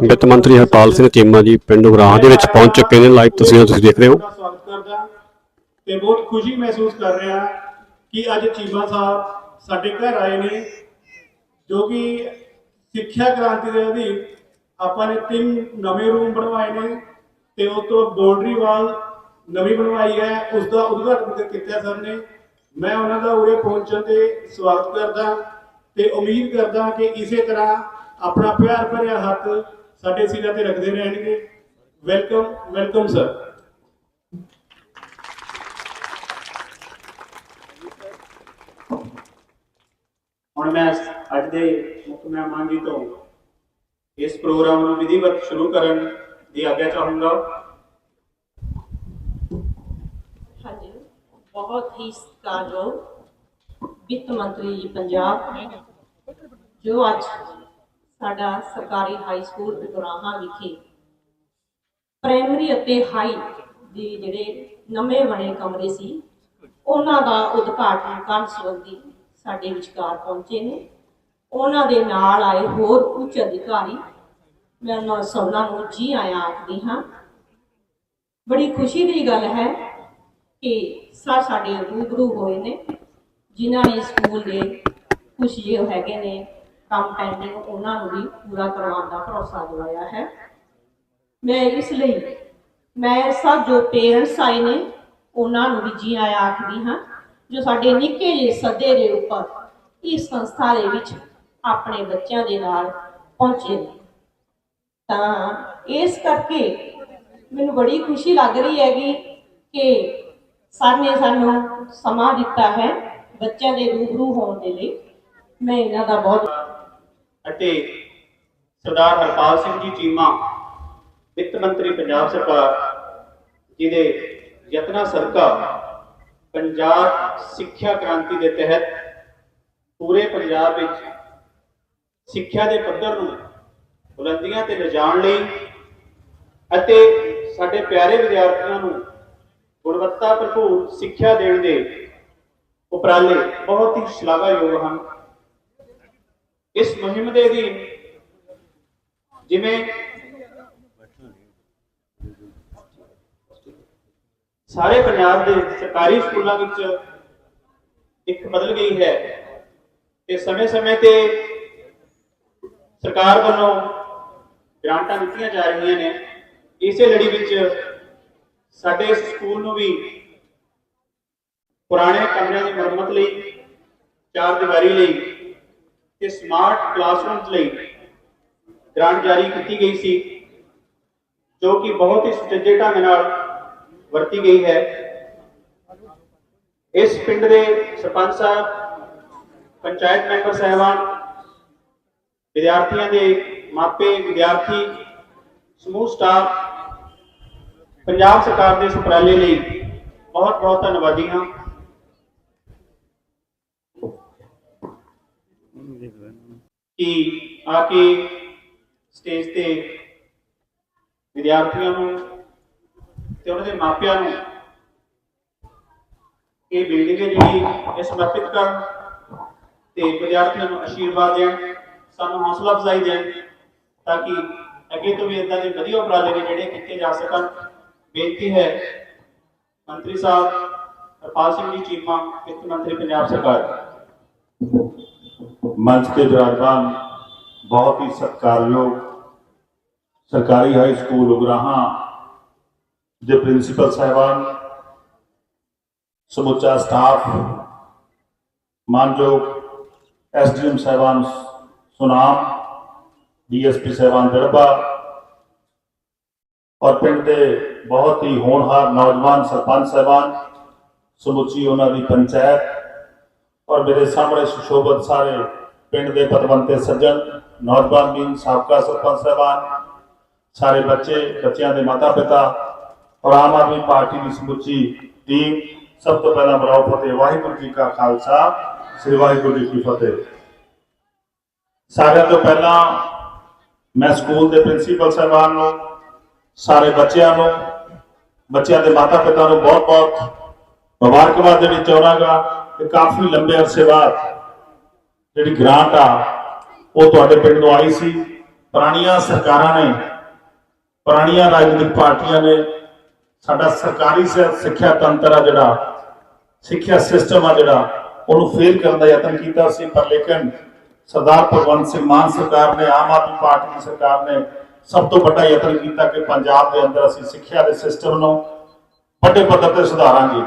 ਵਿੱਤ ਮੰਤਰੀ ਹਰਪਾਲ ਸਿੰਘ ਚੀਮਾ ਜੀ ਪਿੰਡ ਉਗਰਾਹਾਂ ਦੇ ਵਿੱਚ ਪਹੁੰਚ ਚੁੱਕੇ ਨੇ। ਲਾਈਵ ਤਸਵੀਰਾਂ ਤੁਸੀਂ ਦੇਖ ਰਹੇ ਹੋ। ਦਾ ਸਵਾਗਤ ਕਰਦਾ ਤੇ ਬਹੁਤ ਖੁਸ਼ੀ ਮਹਿਸੂਸ ਕਰ ਰਿਹਾ ਕਿ ਅੱਜ ਚੀਮਾ ਸਾਹਿਬ ਸਾਡੇ ਘਰ ਆਏ ਨੇ ਜੋ ਕਿ ਸਿੱਖਿਆ ਕ੍ਰਾਂਤੀ ਦੇ ਅਧੀਨ ਆਪਾਂ ਨੇ ਤਿੰਨ ਨਵੇਂ ਰੂਮ ਬਣਵਾਏ ਨੇ ਤੇ ਉਸ ਤੋਂ ਬਾਉਂਡਰੀ ਵਾਲ ਨਵੀਂ ਬਣਵਾਈ ਹੈ। ਉਸ ਦਾ ਉਦਘਾਟਨ ਕੀਤਾ ਸਰ ਨੇ। ਮੈਂ ਉਹਨਾਂ ਦਾ ਉਰੇ ਪਹੁੰਚਣ ਤੇ ਸਵਾਗਤ ਕਰਦਾ ਤੇ ਉਮੀਦ ਕਰਦਾ ਕਿ ਇਸੇ ਤਰ੍ਹਾਂ ਆਪਣਾ ਪਿਆਰ ਭਰਿਆ ਹੱਥ ਸਾਡੇ ਸਿਰਾਂ ਤੇ ਰੱਖਦੇ ਰਹਿਣਗੇ। ਵੈਲਕਮ ਵੈਲਕਮ ਸਰ ਹੁਣ ਮੈਂ ਅੱਜ ਦੇ ਮੁੱਖ ਮਹਿਮਾਨ ਜੀ ਤੋਂ ਇਸ ਪ੍ਰੋਗਰਾਮ ਨੂੰ ਵਿਧੀਵਤ ਸ਼ੁਰੂ ਕਰਨ ਦੀ ਆਗਿਆ ਚਾਹੂੰਗਾ। ਹਾਂਜੀ। ਬਹੁਤ ਹੀ ਸਤਿਕਾਰਯੋਗ ਵਿੱਤ ਮੰਤਰੀ ਜੀ ਪੰਜਾਬ, ਜੋ ਅੱਜ ਸਾਡਾ ਸਰਕਾਰੀ ਹਾਈ ਸਕੂਲ ਉਗਰਾਹਾਂ ਵਿਖੇ ਪ੍ਰਾਇਮਰੀ ਅਤੇ ਹਾਈ ਦੇ ਜਿਹੜੇ ਨਵੇਂ ਬਣੇ ਕਮਰੇ ਸੀ, ਉਹਨਾਂ ਦਾ ਉਦਘਾਟਨ ਕਰਨ ਸੰਬੰਧੀ ਸਾਡੇ ਵਿਚਕਾਰ ਪਹੁੰਚੇ ਨੇ। ਉਹਨਾਂ ਦੇ ਨਾਲ ਆਏ ਹੋਰ ਉੱਚ ਅਧਿਕਾਰੀ। ਮੈਂ ਉਹਨਾਂ ਸਭਨਾਂ ਨੂੰ ਜੀ ਆਇਆਂ ਆਖਦੀ ਹਾਂ, ਬੜੀ ਖੁਸ਼ੀ ਦੀ ਗੱਲ ਹੈ ਕਿ ਸਾ ਸਾਡੇ ਰੂਬਰੂ ਹੋਏ ਨੇ, ਜਿਨ੍ਹਾਂ ਨੇ ਸਕੂਲ ਦੇ ਕੁਝ ਜੋ ਹੈਗੇ ਨੇ ਕੰਮ ਪੈਂਡਿੰਗ ਉਹਨਾਂ ਨੂੰ ਵੀ ਪੂਰਾ ਕਰਵਾਉਣ ਦਾ ਭਰੋਸਾ ਦਿਵਾਇਆ ਹੈ। ਮੈਂ ਇਸ ਲਈ, ਮੈਂ ਸਭ ਜੋ ਪੇਰੈਂਟਸ ਆਏ ਨੇ, ਉਹਨਾਂ ਨੂੰ ਵੀ ਜੀ ਆਇਆਂ ਆਖਦੀ ਹਾਂ, ਜੋ ਸਾਡੇ ਨਿੱਕੇ ਜਿਹੇ ਸੱਦੇ ਦੇ ਉੱਪਰ ਇਸ ਸੰਸਥਾ ਦੇ ਵਿੱਚ ਆਪਣੇ ਬੱਚਿਆਂ ਦੇ ਨਾਲ ਪਹੁੰਚੇ ਨੇ। ਤਾਂ ਇਸ ਕਰਕੇ ਮੈਨੂੰ ਬੜੀ ਖੁਸ਼ੀ ਲੱਗ ਰਹੀ ਹੈਗੀ ਕਿ ਸਰ ਨੇ ਸਾਨੂੰ ਸਮਾਂ ਦਿੱਤਾ ਹੈ ਬੱਚਿਆਂ ਦੇ ਰੂਬਰੂ ਹੋਣ ਦੇ ਲਈ। ਮੈਂ ਇਹਨਾਂ ਦਾ ਬਹੁਤ ਅਤੇ ਸਰਦਾਰ ਹਰਪਾਲ ਸਿੰਘ ਜੀ ਚੀਮਾ, ਵਿੱਤ ਮੰਤਰੀ ਪੰਜਾਬ ਸਰਕਾਰ, ਜਿਹਦੇ ਯਤਨਾ ਸਦਕਾ ਪੰਜਾਬ ਸਿੱਖਿਆ ਕ੍ਰਾਂਤੀ ਦੇ ਤਹਿਤ ਪੂਰੇ ਪੰਜਾਬ ਵਿੱਚ ਸਿੱਖਿਆ ਦੇ ਪੱਧਰ ਨੂੰ ਬੁਲੰਦੀਆਂ ਤੇ ਲਿਜਾਣ ਲਈ ਅਤੇ ਸਾਡੇ ਪਿਆਰੇ ਵਿਦਿਆਰਥੀਆਂ ਨੂੰ ਗੁਣਵੱਤਾ ਭਰਪੂਰ ਸਿੱਖਿਆ ਦੇਣ ਦੇ ਉਪਰਾਲੇ ਬਹੁਤ ਹੀ ਸ਼ਲਾਘਾਯੋਗ ਹਨ। ਇਸ ਮੁਹਿੰਮ ਦੇ ਅਧੀਨ ਜਿਵੇਂ ਸਾਰੇ ਪੰਜਾਬ ਦੇ ਸਰਕਾਰੀ ਸਕੂਲਾਂ ਵਿੱਚ ਇੱਕ ਬਦਲ ਗਈ ਹੈ ਤੇ ਸਮੇਂ-ਸਮੇਂ ਤੇ ਸਰਕਾਰ ਵੱਲੋਂ ਗ੍ਰਾਂਟਾਂ ਦਿੱਤੀਆਂ ਜਾ ਰਹੀਆਂ ਨੇ, ਇਸੇ ਲੜੀ ਵਿੱਚ ਸਾਡੇ ਸਕੂਲ ਨੂੰ ਵੀ ਪੁਰਾਣੇ ਕਮਰਿਆਂ ਦੀ ਮੁਰੰਮਤ ਲਈ, ਚਾਰ ਦੀਵਾਰੀ ਲਈ ਤੇ ਸਮਾਰਟ ਕਲਾਸਰੂਮਸ ਲਈ ਗ੍ਰਾਂਟ ਜਾਰੀ ਕੀਤੀ ਗਈ ਸੀ, ਜੋ ਕਿ ਬਹੁਤ ਹੀ ਸੁਚੱਜੇ ਢੰਗ ਨਾਲ ਵਰਤੀ ਗਈ ਹੈ। ਇਸ ਪਿੰਡ ਦੇ ਸਰਪੰਚ ਸਾਹਿਬ, ਪੰਚਾਇਤ ਮੈਂਬਰ ਸਹਿਬਾਨ, ਵਿਦਿਆਰਥੀਆਂ ਦੇ ਮਾਪੇ, ਵਿਦਿਆਰਥੀ, ਸਮੂਹ ਸਟਾਫ ਪੰਜਾਬ ਸਰਕਾਰ ਦੇ ਇਸ ਉਪਰਾਲੇ ਲਈ ਬਹੁਤ ਬਹੁਤ ਧੰਨਵਾਦੀ ਹਾਂ। ਕਿ ਆ ਕੇ ਸਟੇਜ ਤੇ ਵਿਦਿਆਰਥੀਆਂ ਨੂੰ ਤੇ ਉਹਨਾਂ ਦੇ ਮਾਪਿਆਂ ਨੂੰ ਇਹ ਬਿਲਡਿੰਗ ਹੈ ਜਿਹੜੀ ਸਮਰਪਿਤ ਕਰਨ ਤੇ ਵਿਦਿਆਰਥੀਆਂ ਨੂੰ ਆਸ਼ੀਰਵਾਦ ਦੇਣ, ਸਾਨੂੰ ਹੌਸਲਾ ਅਫਜ਼ਾਈ ਦੇਣ ਤਾਂ ਕਿ ਅੱਗੇ ਤੋਂ ਵੀ ਇਦਾਂ ਦੇ ਵਧੀਆ ਉਪਰਾਲੇ ਨੇ ਜਿਹੜੇ ਕੀਤੇ ਜਾ ਸਕਣ। ਬੇਨਤੀ ਹੈ, ਮੰਤਰੀ ਸਾਹਿਬ, ਹਰਪਾਲ ਸਿੰਘ ਜੀ ਚੀਮਾ ਵਿੱਤ ਮੰਤਰੀ ਪੰਜਾਬ ਸਰਕਾਰ। ਮੰਚ ਤੇ ਵਿਰਾਜਮਾਨ ਬਹੁਤ ਹੀ ਸਤਿਕਾਰਯੋਗ ਸਰਕਾਰੀ ਹਾਈ ਸਕੂਲ ਉਗਰਾਹਾਂ ਦੇ ਪ੍ਰਿੰਸੀਪਲ ਸਾਹਿਬਾਨ, ਸਮੁੱਚਾ ਸਟਾਫ ਮਾਨਯੋਗ ਐਸਡੀਐਮ ਸਾਹਿਬਾਨ ਸੁਨਾਮ ਡੀਐਸਪੀ ਸਾਹਿਬਾਨ ਦੜਬਾ ਔਰ ਪਿੰਡ ਦੇ ਬਹੁਤ ਹੀ ਹੋਣਹਾਰ ਨੌਜਵਾਨ ਸਰਪੰਚ ਸਾਹਿਬਾਨ, ਸਮੁੱਚੀ ਉਹਨਾਂ ਦੀ ਪੰਚਾਇਤ ਔਰ ਮੇਰੇ ਸਾਹਮਣੇ ਸੁਸ਼ੋਭਤ ਸਾਰੇ ਪਿੰਡ ਦੇ ਪਤਵੰਤੇ ਸੱਜਣ, ਨੌਜਵਾਨ ਮੀਨ ਸਾਬਕਾ ਸਰਪੰਚ ਸਾਹਿਬਾਨ, ਸਾਰੇ ਬੱਚੇ, ਬੱਚਿਆਂ ਦੇ ਮਾਤਾ ਪਿਤਾ ਔਰ ਆਮ ਆਦਮੀ ਪਾਰਟੀ ਦੀ ਸਮੁੱਚੀ ਟੀਮ, ਸਭ ਤੋਂ ਪਹਿਲਾਂ ਬਰਾਓ ਫਤਿਹ, ਵਾਹਿਗੁਰੂ ਜੀ ਕਾ ਖਾਲਸਾ, ਸ੍ਰੀ ਵਾਹਿਗੁਰੂ ਜੀ ਕੀ ਫਤਿਹ। ਸਾਰਿਆਂ ਤੋਂ ਪਹਿਲਾਂ ਮੈਂ ਸਕੂਲ ਦੇ ਪ੍ਰਿੰਸੀਪਲ ਸਾਹਿਬਾਨ ਨੂੰ, ਸਾਰੇ ਬੱਚਿਆਂ ਨੂੰ, ਬੱਚਿਆਂ ਦੇ ਮਾਤਾ ਪਿਤਾ ਨੂੰ ਬਹੁਤ ਬਹੁਤ ਮੁਬਾਰਕਬਾਦ ਦੇਣੀ ਚਾਹਾਂਗਾ ਕਿ ਕਾਫੀ ਲੰਬੇ ਅਰਸੇ ਬਾਅਦ ਜਿਹੜੀ ਗ੍ਰਾਂਟ ਆ, ਉਹ ਤੁਹਾਡੇ ਪਿੰਡ ਨੂੰ ਆਈ ਸੀ। ਪੁਰਾਣੀਆਂ ਸਰਕਾਰਾਂ ਨੇ, ਪੁਰਾਣੀਆਂ ਰਾਜਨੀਤਿਕ ਪਾਰਟੀਆਂ ਨੇ, ਸਾਡਾ ਸਰਕਾਰੀ ਸ- ਸਿੱਖਿਆ ਤੰਤਰ ਆ ਜਿਹੜਾ, ਸਿੱਖਿਆ ਸਿਸਟਮ ਆ ਜਿਹੜਾ, ਉਹਨੂੰ ਫੇਲ ਕਰਨ ਦਾ ਯਤਨ ਕੀਤਾ ਸੀ, ਪਰ ਲੇਕਿਨ ਸਰਦਾਰ ਭਗਵੰਤ ਸਿੰਘ ਮਾਨ ਸਰਕਾਰ ਨੇ, ਆਮ ਆਦਮੀ ਪਾਰਟੀ ਦੀ ਸਰਕਾਰ ਨੇ ਸਭ ਤੋਂ ਵੱਡਾ ਯਤਨ ਕੀਤਾ ਕਿ ਪੰਜਾਬ ਦੇ ਅੰਦਰ ਅਸੀਂ ਸਿੱਖਿਆ ਦੇ ਸਿਸਟਮ ਨੂੰ ਵੱਡੇ ਪੱਧਰ ਤੇ ਸੁਧਾਰਾਂਗੇ।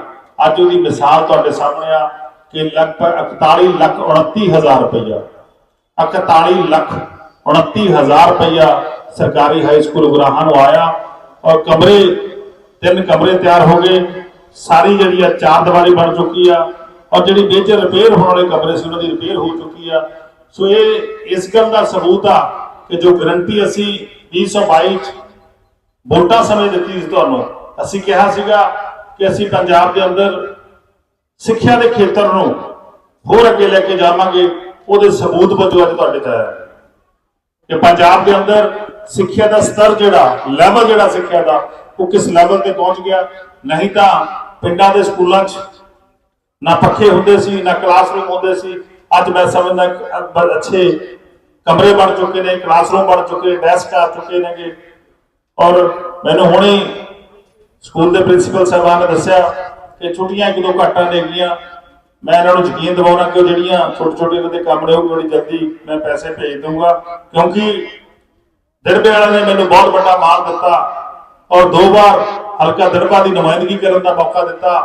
ਅੱਜ ਉਹਦੀ ਮਿਸਾਲ ਤੁਹਾਡੇ ਸਾਹਮਣੇ ਆ। ਕਿ ਲਗਭਗ 41 ਲੱਖ 29 ਹਜ਼ਾਰ ਰੁਪਈਆ। 41 ਲੱਖ 29 ਹਜ਼ਾਰ ਰੁਪਈਆ ਸਰਕਾਰੀ ਹਾਈ ਸਕੂਲ ਗੁਰਾਹਾਂ ਨੂੰ ਆਇਆ ਔਰ ਕਮਰੇ, ਤਿੰਨ ਕਮਰੇ ਤਿਆਰ ਹੋ ਗਏ। ਸਾਰੀ ਜਿਹੜੀ ਆ ਚਾਰ ਦੀਵਾਰੀ ਬਣ ਚੁੱਕੀ ਆ ਔਰ ਜਿਹੜੀ ਮੇਜਰ ਰਿਪੇਅਰ ਹੋਣ ਵਾਲੇ ਕਮਰੇ ਸੀ, ਉਹਨਾਂ ਦੀ ਰਿਪੇਅਰ ਹੋ ਚੁੱਕੀ ਆ। ਸੋ ਇਹ, ਇਸ ਗੱਲ ਦਾ ਸਬੂਤ ਆ ਕਿ ਜੋ ਗਰੰਟੀ ਅਸੀਂ 2022 ਚ ਵੋਟਾਂ ਸਮੇਂ ਦਿੱਤੀ ਸੀ ਤੁਹਾਨੂੰ, ਅਸੀਂ ਕਿਹਾ ਸੀਗਾ ਕਿ ਅਸੀਂ ਪੰਜਾਬ ਦੇ ਅੰਦਰ ਸਿੱਖਿਆ ਦੇ ਖੇਤਰ ਨੂੰ ਹੋਰ ਅੱਗੇ ਲੈ ਕੇ ਜਾਵਾਂਗੇ, ਉਹਦੇ ਸਬੂਤ ਵਜੋਂ ਅੱਜ ਤੁਹਾਡੇ 'ਤੇ ਆਇਆ। ਕਿ ਪੰਜਾਬ ਦੇ ਅੰਦਰ ਸਿੱਖਿਆ ਦਾ ਸਤਰ ਜਿਹੜਾ ਲੈਵਲ ਜਿਹੜਾ ਸਿੱਖਿਆ ਦਾ, ਉਹ ਕਿਸ ਲੈਵਲ ਤੇ ਪਹੁੰਚ ਗਿਆ? ਨਹੀਂ ਤਾਂ ਪਿੰਡਾਂ ਦੇ ਸਕੂਲਾਂ 'ਚ ਨਾ ਪੱਖੇ ਹੁੰਦੇ ਸੀ, ਨਾ ਕਲਾਸਰੂਮ ਹੁੰਦੇ ਸੀ। ਅੱਜ ਮੈਂ ਸਮਝਦਾ ਅੱਛੇ ਕਮਰੇ ਬਣ ਚੁੱਕੇ ਨੇ ਕਲਾਸਰੂਮ ਬਣ ਚੁੱਕੇ ਡੈਸਕ ਆ ਚੁੱਕੇ ਨੇਗੇ। ਔਰ ਮੈਨੂੰ ਹੁਣੇ ਸਕੂਲ ਦੇ ਪ੍ਰਿੰਸੀਪਲ ਸਾਹਿਬਾਨ ਨੇ ਦੱਸਿਆ ਕਿ ਛੁੱਟੀਆਂ ਇੱਕ ਦੋ ਘੱਟਾਂ ਨੇ ਮੈਂ ਇਹਨਾਂ ਨੂੰ ਯਕੀਨ ਦਿਵਾਉਣਾ ਕਿ ਉਹ ਜਿਹੜੀਆਂ ਛੋਟੇ ਛੋਟੇ ਇਹਨਾਂ ਦੇ ਕੰਮ ਨੇ, ਉਹ ਬੜੀ ਜਲਦੀ ਮੈਂ ਪੈਸੇ ਭੇਜ ਦੂੰਗਾ ਕਿਉਂਕਿ ਦਿੜਬੇ ਵਾਲਿਆਂ ਨੇ ਮੈਨੂੰ ਬਹੁਤ ਵੱਡਾ ਮਾਣ ਦਿੱਤਾ ਔਰ ਦੋ ਵਾਰ ਹਲਕਾ ਦਿੜਬਾ ਦੀ ਨੁਮਾਇੰਦਗੀ ਕਰਨ ਦਾ ਮੌਕਾ ਦਿੱਤਾ।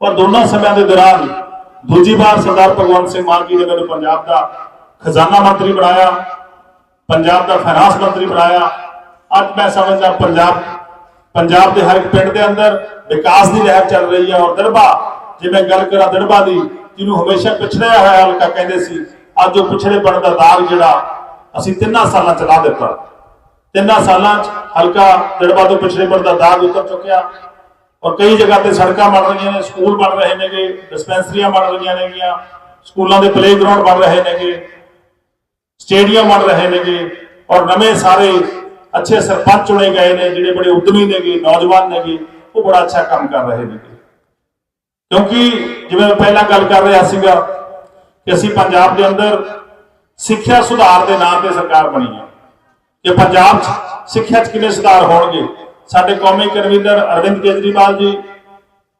ਪਰ ਦੋਨਾਂ ਸਮਿਆਂ ਦੇ ਦੌਰਾਨ ਦੂਜੀ ਵਾਰ ਸਰਦਾਰ ਭਗਵੰਤ ਸਿੰਘ ਮਾਨ ਜੀ ਨੇ ਮੈਨੂੰ ਪੰਜਾਬ ਦਾ ਖਜ਼ਾਨਾ ਮੰਤਰੀ ਬਣਾਇਆ, ਪੰਜਾਬ ਦਾ ਫਾਈਨਾਂਸ ਮੰਤਰੀ ਬਣਾਇਆ। ਅੱਜ ਮੈਂ ਸਮਝਦਾ ਪੰਜਾਬ ਪੰਜਾਬ ਦੇ ਹਰ ਇੱਕ ਪਿੰਡ ਦੇ ਅੰਦਰ ਵਿਕਾਸ ਦੀ ਲਹਿਰ ਚੱਲ ਰਹੀ ਹੈ ਔਰ ਦੜਬਾ, ਜੇ ਮੈਂ ਗੱਲ ਕਰਾਂ ਦੜਬਾ ਦੀ, ਜਿਹਨੂੰ ਹਮੇਸ਼ਾ ਪਿਛੜਿਆ ਹੋਇਆ ਹਲਕਾ ਕਹਿੰਦੇ ਸੀ, ਅੱਜ ਉਹ ਪਿਛੜੇਪਣ ਦਾ ਦਾਗ ਜਿਹੜਾ ਅਸੀਂ ਤਿੰਨਾਂ ਸਾਲਾਂ ਚ ਲਾ ਦਿੱਤਾ। ਤਿੰਨਾਂ ਸਾਲਾਂ ਚ ਹਲਕਾ ਦੜਬਾ ਤੋਂ ਪਿਛੜੇਪਣ ਦਾ ਦਾਗ ਉਤਰ ਚੁੱਕਿਆ ਔਰ ਕਈ ਜਗ੍ਹਾ ਤੇ ਸੜਕਾਂ ਬਣ ਰਹੀਆਂ ਨੇ, ਸਕੂਲ ਬਣ ਰਹੇ ਨੇਗੇ, ਡਿਸਪੈਂਸਰੀਆਂ ਬਣ ਰਹੀਆਂ ਨੇਗੀਆਂ, ਸਕੂਲਾਂ ਦੇ ਪਲੇਗਰਾਉਂਡ ਬਣ ਰਹੇ ਨੇਗੇ, ਸਟੇਡੀਅਮ ਬਣ ਰਹੇ ਨੇਗੇ ਔਰ ਨਵੇਂ ਸਾਰੇ ਅੱਛੇ ਸਰਪੰਚ ਚੁਣੇ ਗਏ ਨੇ, ਜਿਹੜੇ ਬੜੇ ਉਦਮੀ ਨੇਗੇ ਨੌਜਵਾਨ ਨੇਗੇ ਉਹ ਬੜਾ ਅੱਛਾ ਕੰਮ ਕਰ ਰਹੇ ਨੇਗੇ ਕਿਉਂਕਿ ਜਿਵੇਂ ਮੈਂ ਪਹਿਲਾਂ ਗੱਲ ਕਰ ਰਿਹਾ ਸੀਗਾ ਕਿ ਅਸੀਂ ਪੰਜਾਬ ਦੇ ਅੰਦਰ ਸਿੱਖਿਆ ਸੁਧਾਰ ਦੇ ਨਾਂ ਤੇ ਸਰਕਾਰ ਬਣੀ ਹੈ ਕਿ ਪੰਜਾਬ 'ਚ ਸਿੱਖਿਆ 'ਚ ਕਿੰਨੇ ਸੁਧਾਰ ਹੋਣਗੇ? ਸਾਡੇ ਕੌਮੀ ਕਨਵੀਨਰ ਅਰਵਿੰਦ ਕੇਜਰੀਵਾਲ ਜੀ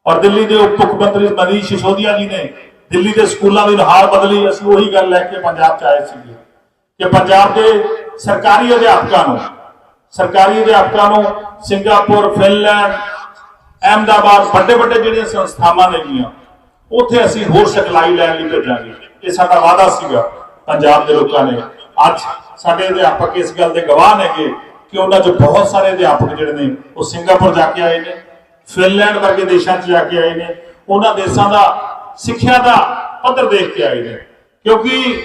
ਔਰ ਦਿੱਲੀ ਦੇ ਉਪ ਮੁੱਖ ਮੰਤਰੀ ਮਨੀਸ਼ ਸਿਸੋਦੀਆ ਜੀ ਨੇ ਦਿੱਲੀ ਦੇ ਸਕੂਲਾਂ ਦੀ ਨੁਹਾਰ ਬਦਲੀ, ਅਸੀਂ ਉਹੀ ਗੱਲ ਲੈ ਕੇ ਪੰਜਾਬ 'ਚ ਆਏ ਸੀਗੇ ਕਿ ਪੰਜਾਬ ਦੇ ਸਰਕਾਰੀ ਅਧਿਆਪਕਾਂ ਨੂੰ ਸਰਕਾਰੀ ਅਧਿਆਪਕਾਂ ਨੂੰ ਸਿੰਗਾਪੁਰ, ਫਿਨਲੈਂਡ, ਅਹਿਮਦਾਬਾਦ ਵੱਡੇ ਵੱਡੇ ਜਿਹੜੀਆਂ ਸੰਸਥਾਵਾਂ ਨੇਗੀਆਂ, ਉੱਥੇ ਅਸੀਂ ਹੋਰ ਸਿਖਲਾਈ ਲੈਣ ਲਈ ਭੇਜਾਂਗੇ। ਇਹ ਸਾਡਾ ਵਾਅਦਾ ਸੀਗਾ, ਪੰਜਾਬ ਦੇ ਲੋਕਾਂ ਨੇ। ਅੱਜ ਸਾਡੇ ਅਧਿਆਪਕ ਇਸ ਗੱਲ ਦੇ ਗਵਾਹ ਨੇਗੇ ਕਿ ਉਹਨਾਂ 'ਚ ਬਹੁਤ ਸਾਰੇ ਅਧਿਆਪਕ ਜਿਹੜੇ ਨੇ, ਉਹ ਸਿੰਗਾਪੁਰ ਜਾ ਕੇ ਆਏ ਨੇ, ਫਿਨਲੈਂਡ ਵਰਗੇ ਦੇਸ਼ਾਂ 'ਚ ਜਾ ਕੇ ਆਏ ਨੇ। ਉਹਨਾਂ ਦੇਸ਼ਾਂ ਦਾ ਸਿੱਖਿਆ ਦਾ ਪੱਧਰ ਦੇਖ ਕੇ ਆਏ ਨੇ। ਕਿਉਂਕਿ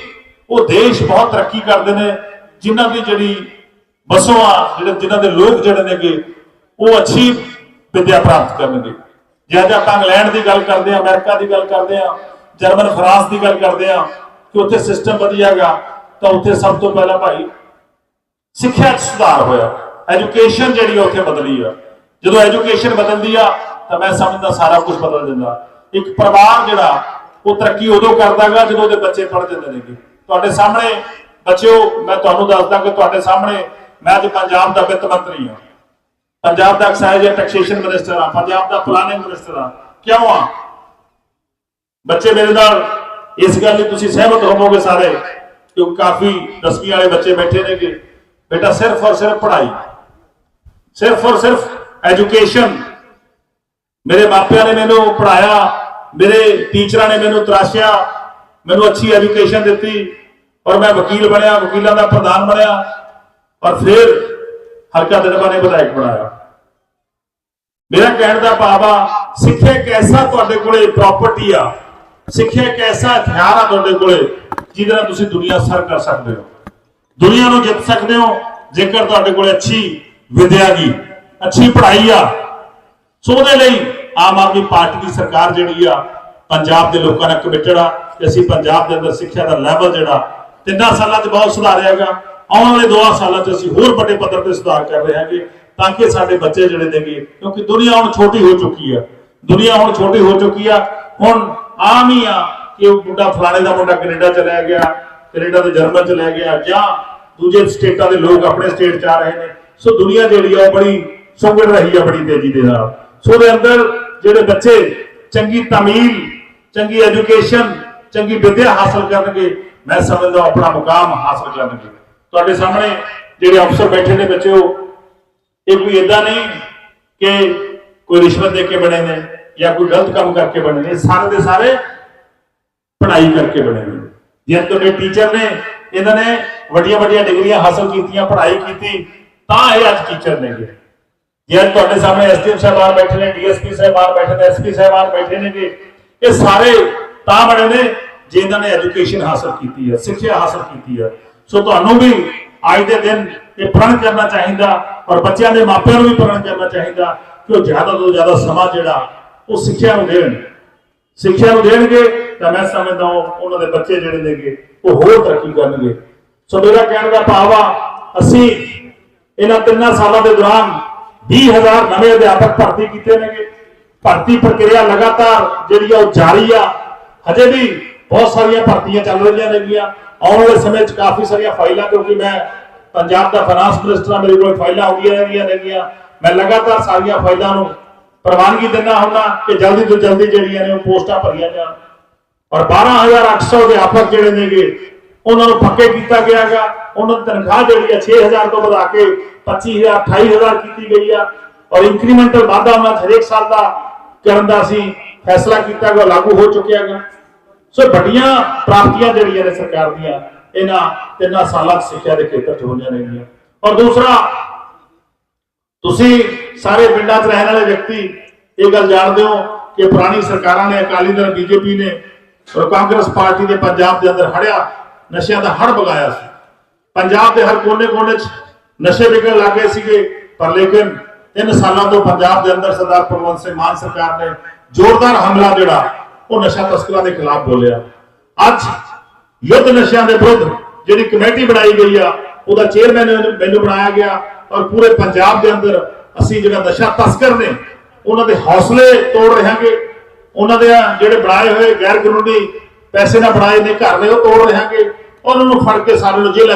ਉਹ ਦੇਸ਼ ਬਹੁਤ ਤਰੱਕੀ ਕਰਦੇ ਨੇ, ਜਿਨ੍ਹਾਂ ਦੀ ਜਿਹੜੀ ਵਸੋਂ ਆ, ਜਿਹੜੇ ਜਿਨ੍ਹਾਂ ਦੇ ਲੋਕ ਜਿਹੜੇ ਨੇਗੇ, ਉਹ ਅੱਛੀ ਵਿਦਿਆ ਪ੍ਰਾਪਤ ਕਰਨਗੇ। ਜੇ ਅੱਜ ਆਪਾਂ ਇੰਗਲੈਂਡ ਦੀ ਗੱਲ ਕਰਦੇ ਆ ਅਮਰੀਕਾ ਦੀ ਗੱਲ ਕਰਦੇ ਆ ਜਰਮਨ, ਫਰਾਂਸ ਦੀ ਗੱਲ ਕਰਦੇ ਆ ਕਿ ਉੱਥੇ ਸਿਸਟਮ ਵਧੀਆਗਾ ਤਾਂ ਉੱਥੇ ਸਭ ਤੋਂ ਪਹਿਲਾਂ ਭਾਈ ਸਿੱਖਿਆ 'ਚ ਸੁਧਾਰ ਹੋਇਆ। ਐਜੂਕੇਸ਼ਨ ਜਿਹੜੀ ਆ ਉੱਥੇ ਬਦਲੀ ਆ। ਜਦੋਂ ਐਜੂਕੇਸ਼ਨ ਬਦਲਦੀ ਆ, ਤਾਂ ਮੈਂ ਸਮਝਦਾ ਸਾਰਾ ਕੁਝ ਬਦਲ ਜਾਂਦਾ। ਇੱਕ ਪਰਿਵਾਰ ਜਿਹੜਾ, ਉਹ ਤਰੱਕੀ ਉਦੋਂ ਕਰਦਾਗਾ ਜਦੋਂ ਉਹਦੇ ਬੱਚੇ ਪੜ੍ਹ ਜਾਂਦੇ ਨੇਗੇ। ਤੁਹਾਡੇ ਸਾਹਮਣੇ, ਬੱਚਿਓ, ਮੈਂ ਤੁਹਾਨੂੰ ਦੱਸਦਾ ਕਿ ਤੁਹਾਡੇ ਸਾਹਮਣੇ ਮੈਂ ਅੱਜ ਪੰਜਾਬ ਦਾ ਵਿੱਤ ਮੰਤਰੀ ਹਾਂ। ਪੰਜਾਬ ਦਾ ਐਕਸਾਈਜ਼ ਐਂਡ ਟੈਕਸੇਸ਼ਨ ਮਿਨਿਸਟਰ ਆ ਪੰਜਾਬ ਦਾ ਪਲਾਨਿੰਗ ਮਿਨਿਸਟਰ ਆ ਕਿਉਂ ਆ? ਬੱਚੇ ਮੇਰੇ ਨਾਲ ਇਸ ਗੱਲ ਲਈ ਤੁਸੀਂ ਸਹਿਮਤ ਹੋਵੋਗੇ ਸਾਰੇ ਕਿਉਂਕਿ ਕਾਫੀ ਦਸਵੀਂ ਵਾਲੇ ਬੱਚੇ ਬੈਠੇ ਨੇਗੇ। ਬੇਟਾ, ਸਿਰਫ ਔਰ ਸਿਰਫ ਪੜ੍ਹਾਈ। ਸਿਰਫ ਔਰ ਸਿਰਫ ਐਜੂਕੇਸ਼ਨ ਮੇਰੇ ਮਾਪਿਆਂ ਨੇ ਮੈਨੂੰ ਪੜਾਇਆ ਮੇਰੇ ਟੀਚਰਾਂ ਨੇ ਮੈਨੂੰ ਤਰਾਸ਼ਿਆ, ਮੈਨੂੰ ਅੱਛੀ ਐਜੂਕੇਸ਼ਨ ਦਿੱਤੀ ਔਰ ਮੈਂ ਵਕੀਲ ਬਣਿਆ, ਵਕੀਲਾਂ ਦਾ ਪ੍ਰਧਾਨ ਬਣਿਆ। ਪਰ ਫਿਰ ਹਲਕਾ ਦੜਬਾ ਨੇ ਵਿਧਾਇਕ ਬਣਾਇਆ। ਮੇਰਾ ਕਹਿਣ ਦਾ ਭਾਵ ਆ, ਸਿੱਖਿਆ ਇੱਕ ਐਸਾ ਤੁਹਾਡੇ ਕੋਲੇ ਪ੍ਰਾਪਰਟੀ ਆ, ਸਿੱਖਿਆ ਇੱਕ ਐਸਾ ਹਥਿਆਰ ਆ ਤੁਹਾਡੇ ਕੋਲੇ ਜਿਹਦੇ ਨਾਲ ਤੁਸੀਂ ਦੁਨੀਆ ਸਰ ਕਰ ਸਕਦੇ ਹੋ। ਦੁਨੀਆ ਨੂੰ ਜਿੱਤ ਸਕਦੇ ਹੋ, ਜੇਕਰ ਤੁਹਾਡੇ ਕੋਲੇ ਅੱਛੀ ਵਿਦਿਆ ਦੀ, ਅੱਛੀ ਪੜ੍ਹਾਈ ਆ। ਸੋ ਉਹਦੇ ਲਈ ਆਮ ਆਦਮੀ ਪਾਰਟੀ ਦੀ ਸਰਕਾਰ ਜਿਹੜੀ ਆ, ਪੰਜਾਬ ਦੇ ਲੋਕਾਂ ਨਾਲ ਕਮਿਟਡ ਆ। ਕਿ ਅਸੀਂ ਪੰਜਾਬ ਦੇ ਅੰਦਰ ਸਿੱਖਿਆ ਦਾ ਲੈਵਲ ਜਿਹੜਾ ਤਿੰਨਾਂ ਸਾਲਾਂ 'ਚ ਬਹੁਤ ਸੁਧਾਰਿਆਗਾ ਆਉਣ ਵਾਲੇ ਦੋ ਸਾਲਾਂ 'ਚ ਅਸੀਂ ਹੋਰ ਵੱਡੇ ਪੱਧਰ ਤੇ ਸੁਧਾਰ ਕਰ ਰਹੇ ਹਾਂਗੇ ਤਾਂ ਕਿ ਸਾਡੇ ਬੱਚੇ ਜਿਹੜੇ ਨੇਗੇ, ਕਿਉਂਕਿ ਦੁਨੀਆ ਹੁਣ ਛੋਟੀ ਹੋ ਚੁੱਕੀ ਆ। ਦੁਨੀਆ ਹੁਣ ਛੋਟੀ ਹੋ ਚੁੱਕੀ ਆ। ਹੁਣ ਆਮ ਹੀ ਆ ਕਿ ਉਹ ਮੁੰਡਾ ਫਲਾਣੇ ਦਾ ਮੁੰਡਾ ਕੈਨੇਡਾ ਚਲਿਆ ਗਿਆ, ਕੈਨੇਡਾ ਤੇ ਜਰਮਨ ਚ ਲੈ ਗਿਆ, ਜਾਂ ਦੂਜੇ ਸਟੇਟਾਂ ਦੇ ਲੋਕ ਆਪਣੇ ਸਟੇਟ ਚ ਆ ਰਹੇ ਨੇ। ਸੋ ਦੁਨੀਆ ਜਿਹੜੀ ਆ ਉਹ ਬੜੀ ਸੁੰਗੜ ਰਹੀ ਆ, ਬੜੀ ਤੇਜ਼ੀ ਦੇ ਨਾਲ। ਸੋ ਦੇ ਅੰਦਰ ਜਿਹੜੇ ਬੱਚੇ ਚੰਗੀ ਤਾਮੀਲ, ਚੰਗੀ ਐਜੂਕੇਸ਼ਨ, ਚੰਗੀ ਵਿੱਦਿਆ ਹਾਸਲ ਕਰਨਗੇ, ਮੈਂ ਸਮਝਦਾ ਆਪਣਾ ਮੁਕਾਮ ਹਾਸਲ ਕਰਨਗੇ। ਤੁਹਾਡੇ ਸਾਹਮਣੇ ਜਿਹੜੇ ਅਫਸਰ ਬੈਠੇ ਨੇ ਬੱਚਿਓ, ਇਹ ਕੋਈ ਇਦਾਂ ਨਹੀਂ ਕਿ ਕੋਈ ਰਿਸ਼ਵਤ ਦੇ ਕੇ ਬਣੇ ਨੇ ਜਾਂ ਕੋਈ ਗਲਤ ਕੰਮ ਕਰਕੇ ਬਣੇ ਨੇ, ਸਾਰੇ ਦੇ ਸਾਰੇ ਪੜ੍ਹਾਈ ਕਰਕੇ ਬਣੇ ਨੇ। ਜੇ ਤੁਹਾਡੇ ਟੀਚਰ ਨੇ, ਇਹਨਾਂ ਨੇ ਵੱਡੀਆਂ ਵੱਡੀਆਂ ਡਿਗਰੀਆਂ ਹਾਸਲ ਕੀਤੀਆਂ, ਪੜ੍ਹਾਈ ਕੀਤੀ, ਤਾਂ ਇਹ ਅੱਜ ਟੀਚਰ ਨੇਗੇ ਜੇ। ਅੱਜ ਤੁਹਾਡੇ ਸਾਹਮਣੇ ਐਸਡੀਐਮ ਸਾਹਿਬਾਨ ਬੈਠੇ ਨੇ ਡੀਐਸਪੀ ਸਾਹਿਬਾਨ ਬੈਠੇ ਨੇ ਐਸਪੀ ਸਾਹਿਬਾਨ ਬੈਠੇ ਨੇਗੇ ਇਹ ਸਾਰੇ ਤਾਂ ਬਣੇ ਨੇ ਜੇ ਇਹਨਾਂ ਨੇ ਐਜੂਕੇਸ਼ਨ ਹਾਸਲ ਕੀਤੀ ਹੈ, ਸਿੱਖਿਆ ਹਾਸਲ ਕੀਤੀ ਹੈ। ਸੋ ਤੁਹਾਨੂੰ ਵੀ ਅੱਜ ਦੇ ਦਿਨ ਇਹ ਪ੍ਰਣ ਕਰਨਾ ਚਾਹੀਦਾ, ਔਰ ਬੱਚਿਆਂ ਦੇ ਮਾਪਿਆਂ ਨੂੰ ਵੀ ਪ੍ਰਣ ਕਰਨਾ ਚਾਹੀਦਾ ਕਿ ਉਹ ਜ਼ਿਆਦਾ ਤੋਂ ਜ਼ਿਆਦਾ ਸਮਾਂ ਜਿਹੜਾ ਉਹ ਸਿੱਖਿਆ ਨੂੰ ਦੇਣ। ਸਿੱਖਿਆ ਨੂੰ ਦੇਣਗੇ ਤਾਂ ਮੈਂ ਸਮਝਦਾ ਉਹਨਾਂ ਦੇ ਬੱਚੇ ਜਿਹੜੇ ਨੇਗੇ, ਉਹ ਹੋਰ ਤਰੱਕੀ ਕਰਨਗੇ। ਸੋ ਮੇਰਾ ਕਹਿਣ ਦਾ ਭਾਵ ਆ, ਅਸੀਂ ਇਹਨਾਂ ਤਿੰਨਾਂ ਸਾਲਾਂ ਦੇ ਦੌਰਾਨ 20000 ਨਵੇਂ ਅਧਿਆਪਕ ਭਰਤੀ ਕੀਤੇ ਨੇਗੇ। ਭਰਤੀ ਪ੍ਰਕਿਰਿਆ ਲਗਾਤਾਰ ਜਿਹੜੀ ਆ ਉਹ ਜਾਰੀ ਆ। ਹਜੇ ਵੀ ਬਹੁਤ ਸਾਰੀਆਂ ਭਰਤੀਆਂ ਚੱਲ ਰਹੀਆਂ ਨੇਗੀਆਂ। ਆਉਣ ਵਾਲੇ ਸਮੇਂ 'ਚ ਕਾਫੀ ਸਾਰੀਆਂ ਫਾਈਲਾਂ, ਕਿਉਂਕਿ ਮੈਂ ਪੰਜਾਬ ਦਾ ਫਾਈਨਾਂਸ ਮਿਨਿਸਟਰ ਮੇਰੇ ਕੋਲ ਫਾਈਲਾਂ ਆਉਂਦੀਆਂ ਰਹਿੰਦੀਆਂ ਨੇਗੀਆਂ। ਮੈਂ ਲਗਾਤਾਰ ਸਾਰੀਆਂ ਫਾਈਲਾਂ ਨੂੰ ਪ੍ਰਵਾਨਗੀ ਦਿੰਦਾ ਹੁੰਦਾ ਕਿ ਜਲਦੀ ਤੋਂ ਜਲਦੀ ਜਿਹੜੀਆਂ ਨੇ ਉਹ ਪੋਸਟਾਂ ਭਰੀਆਂ ਜਾਣ। ਔਰ 12800 ਅਧਿਆਪਕ ਜਿਹੜੇ ਨੇਗੇ, ਉਹਨਾਂ ਨੂੰ ਪੱਕੇ ਕੀਤਾ ਗਿਆਗਾ ਉਹਨਾਂ ਦੀ ਤਨਖਾਹ ਜਿਹੜੀ ਹੈ 6000 ਤੋਂ ਵਧਾ ਕੇ 25000 28000 ਕੀਤੀ ਗਈ ਆ। ਔਰ ਇੰਕਰੀਮੈਂਟਲ ਵਾਧਾ ਉਹਨਾਂ 'ਚ ਹਰੇਕ ਸਾਲ ਦਾ ਕਰਨ ਦਾ ਅਸੀਂ ਫੈਸਲਾ ਕੀਤਾ ਗਾ ਲਾਗੂ ਹੋ ਚੁੱਕਿਆ ਗਾ ਸੋ ਵੱਡੀਆਂ ਪ੍ਰਾਪਤੀਆਂ ਜਿਹੜੀਆਂ ਨੇ ਸਰਕਾਰ ਦੀਆਂ, ਇਹਨਾਂ ਤਿੰਨਾਂ ਸਾਲਾਂ 'ਚ ਸਿੱਖਿਆ ਦੇ ਖੇਤਰ 'ਚ ਹੋਈਆਂ ਨੇਗੀਆਂ ਔਰ ਦੂਸਰਾ, ਤੁਸੀਂ ਸਾਰੇ ਪਿੰਡਾਂ 'ਚ ਰਹਿਣ ਵਾਲੇ ਵਿਅਕਤੀ ਇਹ ਗੱਲ ਜਾਣਦੇ ਹੋ ਕਿ ਪੁਰਾਣੀ ਸਰਕਾਰਾਂ ਨੇ, ਅਕਾਲੀ ਦਲ, ਬੀਜੇਪੀ ਨੇ ਔਰ ਕਾਂਗਰਸ ਪਾਰਟੀ ਦੇ ਪੰਜਾਬ ਦੇ ਅੰਦਰ ਹੜਿਆ, ਨਸ਼ਿਆਂ ਦਾ ਹੜ ਬਗਾਇਆ ਸੀ। ਪੰਜਾਬ ਦੇ ਹਰ ਕੋਨੇ-ਕੋਨੇ 'ਚ ਨਸ਼ੇ ਵਿਕਣ ਲੱਗੇ ਸੀਗੇ, ਪਰ ਲੇਕਿਨ ਤਿੰਨ ਸਾਲਾਂ ਤੋਂ ਪੰਜਾਬ ਦੇ ਅੰਦਰ ਸਰਦਾਰ ਭਗਵੰਤ ਸਿੰਘ ਮਾਨ ਸਰਕਾਰ ਨੇ ਜ਼ੋਰਦਾਰ ਹਮਲਾ ਜਿਹੜਾ ਉਹ ਨਸ਼ਾ ਤਸਕਰਾਂ ਦੇ ਖਿਲਾਫ ਬੋਲਿਆ। ਅੱਜ ਯੁੱਧ ਨਸ਼ਿਆਂ ਦੇ ਵਿਰੁੱਧ ਜਿਹੜੀ ਕਮੇਟੀ ਬਣਾਈ ਗਈ ਆ, ਉਹਦਾ ਚੇਅਰਮੈਨ ਮੈਨੂੰ ਬਣਾਇਆ ਗਿਆ ਔਰ ਪੂਰੇ ਪੰਜਾਬ ਦੇ ਅੰਦਰ ਅਸੀਂ ਜਿਹੜਾ ਨਸ਼ਾ ਤਸਕਰ ਨੇ, ਉਹਨਾਂ ਦੇ ਹੌਸਲੇ ਤੋੜ ਰਹਾਂਗੇ ਉਹਨਾਂ ਦੇ ਜਿਹੜੇ ਬਣਾਏ ਹੋਏ ਗੈਰ ਕਾਨੂੰਨੀ ਪੈਸੇ ਨਾਲ ਬਣਾਏ ਨੇ, ਘਰ ਨੇ ਉਹ ਤੋੜ ਰਹਾਂਗੇ ਉਹਨਾਂ ਨੂੰ ਫੜ ਕੇ ਸਾਰੇ ਨੂੰ ਜੇਲ੍ਹ